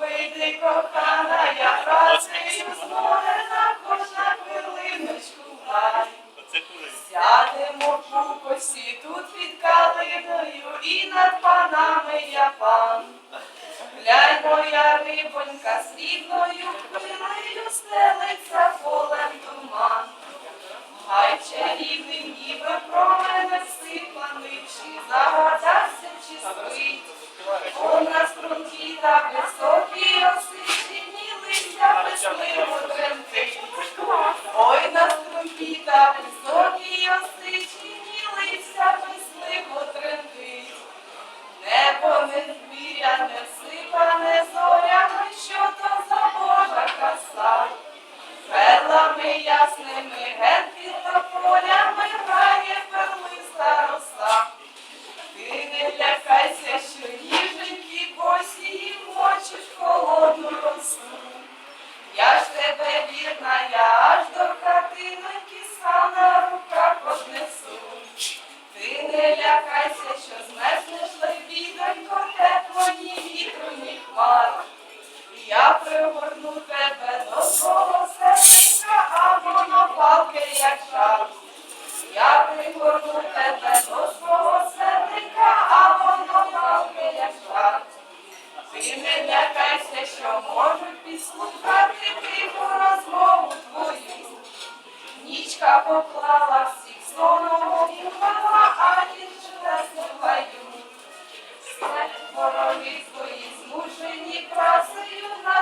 Вийди, кохана, я працюю з море, також на хвилиночку лай. Сядемо в косі тут під калиною і над панами я пан. Глянь, моя рибонька срібною хвилею стелиться. Струнки та високій осичені листя писливо тремтить. Ой, на струнки та високій осичені листя писливо тремтить. Небо не звіряне, всипане зорями, що то за Божа краса. Перлами ясними ген під тополями Я ж тебе вірна, я аж до хатиноньки сам на руках однесу. Ти не лякайся, що змерзнеш лебідонько, лякайся, що можуть підслухати тиху розмову твою. Нічка поклала всіх соном обірвала, а дівчина слухаю. Смерть вороги твої змушені працею нас